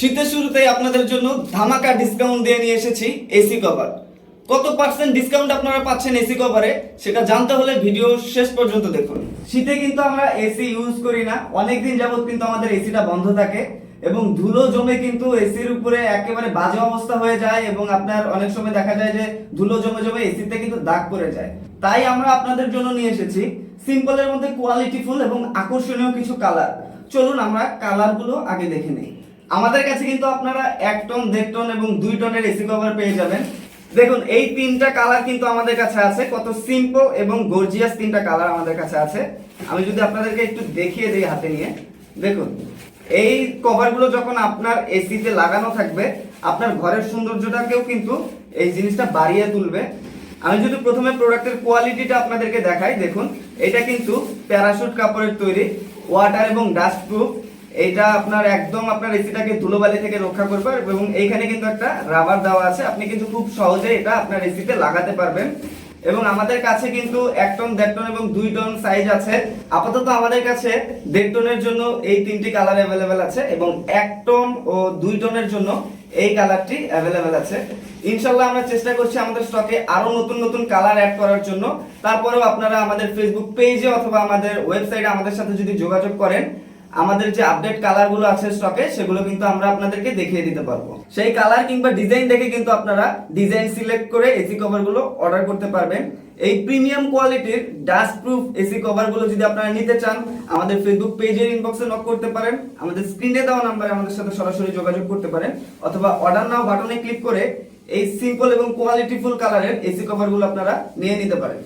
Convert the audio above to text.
শীতের শুরুতেই আপনাদের জন্য ধামাকা ডিসকাউন্ট দিয়ে নিয়ে এসেছি এসি কভার কত পার্সেন্ট ডিসকাউন্ট আপনারা পাচ্ছেন এসি কভারে সেটা জানতে হলে ভিডিও শেষ পর্যন্ত দেখুন। শীতে কিন্তু আমরা এসি ইউজ করি না, অনেকদিন যাবত কিন্তু আমাদের এসিটা বন্ধ থাকে এবং ধুলো জমে কিন্তু এসির উপরে একেবারে বাজে অবস্থা হয়ে যায় এবং আপনার অনেক সময় দেখা যায় যে ধুলো জমে জমে এসিতে কিন্তু দাগ পড়ে যায়। তাই আমরা আপনাদের জন্য নিয়ে এসেছি সিম্পলের মধ্যে কোয়ালিটিফুল এবং আকর্ষণীয় কিছু কালার চলুন আমরা কালারগুলো আগে দেখে নিই। আমাদের কাছে কিন্তু আপনারা এক টন দেড় টন এবং দুই টনের এসি কভার পেয়ে যাবেন। দেখুন, এই তিনটা কালার কিন্তু আমাদের কাছে আছে। কত সিম্পল এবং গর্জিয়াস তিনটা কালার আমাদের কাছে আছে। আমি যদি আপনাদেরকে একটু দেখিয়ে দিই হাতে নিয়ে। দেখুন, এই কভারগুলো যখন আপনার এসিতে লাগানো থাকবে, আপনার ঘরের সৌন্দর্যটাকেও কিন্তু এই জিনিসটা বাড়িয়ে তুলবে। আমি যদি প্রথমে প্রোডাক্টের কোয়ালিটিটা আপনাদেরকে দেখাই, দেখুন, এটা কিন্তু প্যারাশুট কাপড়ের তৈরি ওয়াটার এবং ডাস্ট প্রুফ এটা আপনার একদম আপনার এসিটাকে ধুলোবালি থেকে রক্ষা করবে এবং এইখানে কিন্তু একটা রাবার দেওয়া আছে। আপনি কিন্তু খুব সহজে এটা আপনার এসিতে লাগাতে পারবেন। এবং আমাদের কাছে কিন্তু এক টন দেড় টন এবং দুই টন সাইজ আছে। আপাতত আমাদের কাছে দেড় টনের জন্য এই তিনটি কালার অ্যাভেলেবেল আছে এবং এক টন ও দুই টনের জন্য এই কালারটি অ্যাভেলেবেল আছে। ইনশাল্লাহ আমরা চেষ্টা করছি আমাদের স্টকে আরও নতুন নতুন কালার অ্যাড করার জন্য। তারপরেও আপনারা আমাদের ফেসবুক পেজে অথবা আমাদের ওয়েবসাইটে আমাদের সাথে যদি যোগাযোগ করেন আমাদের যে আপডেট কালারগুলো আছে স্টকে সেগুলো কিন্তু আমরা আপনাদেরকে দেখিয়ে দিতে পারব। সেই কালার কিংবা ডিজাইন দেখে কিন্তু আপনারা ডিজাইন সিলেক্ট করে এসি কভারগুলো অর্ডার করতে পারবেন। এই প্রিমিয়াম কোয়ালিটির ডাস্ট প্রুফ এসি কভারগুলো যদি আপনারা নিতে চান, আমাদের ফেসবুক পেজের ইনবক্সে নক করতে পারেন, আমাদের স্ক্রিনে দেওয়া নাম্বারে আমাদের সাথে সরাসরি যোগাযোগ করতে পারেন, অথবা অর্ডার নাও বাটনে ক্লিক করে এই সিম্পল এবং কোয়ালিটিফুল কালারের এসি কভারগুলো আপনারা নিয়ে নিতে পারেন।